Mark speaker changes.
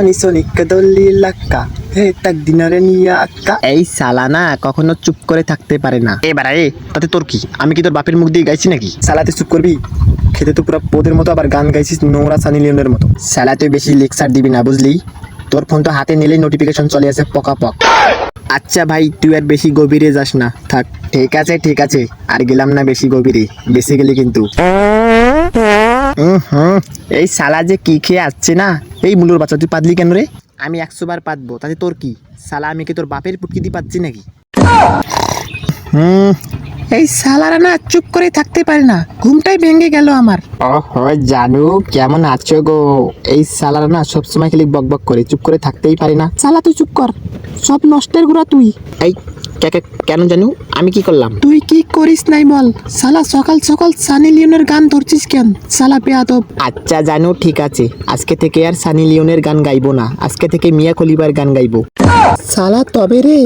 Speaker 1: Sony Sony কদলি লাক্কা। হে তাক দিনারে নিয়া আক্কা।
Speaker 2: এই সালা না কখনো চুপ করে থাকতে পারে না। এবার এ তাতে তোর কি? আমি কি তোর বাপের মুখ দিয়ে গাইছি নাকি?
Speaker 1: সালাতে চুপ করবি? খেতে তো পুরো পোদের মতো আবার গান গাইছিস নোংরা সানি লিওনের মতো।
Speaker 2: সালা তুই বেশি লেকচার দিবি না বুঝলি? তোর ফোন তো হাতে নিলেই নোটিফিকেশন চলে আসে পকা পক। আচ্ছা ভাই তুই আর বেশি গভীরে যাস না। থাক। ঠিক আছে ঠিক আছে। আর গেলাম না বেশি গভীরে। বেশি গেলি কিন্তু। হুম এই সালা যে কি খেয়ে আসছে না? এই মুলোর বাচ্চা তুই পাতলি কেন রে? আমি একশো বার পাতবো তাতে তোর কি? সালা আমি কি তোর বাপের পুটকি দিয়ে পাচ্ছি নাকি? হুম এই সালারা না চুপ করে থাকতে পারে না ঘুমটাই ভেঙে গেল আমার। ওহো জানু কেমন আছো গো? এই সালারা না সবসময় খালি বক বক করে চুপ করে থাকতেই পারে না। সালা তুই চুপ কর সব নষ্টের গুড়া তুই। এই কেন জানো? আমি কি করলাম?
Speaker 1: তুই কি করিস নাই বল? সালা সকাল সকাল সানি লিওনের গান ধরছিস কেন? সালা পেয়াদব
Speaker 2: আচ্ছা জানো ঠিক আছে। আজকে থেকে আর সানি লিওনের গান গাইবো না। আজকে থেকে মিয়া খলিবার গান গাইবো।
Speaker 1: সালা তবে রে।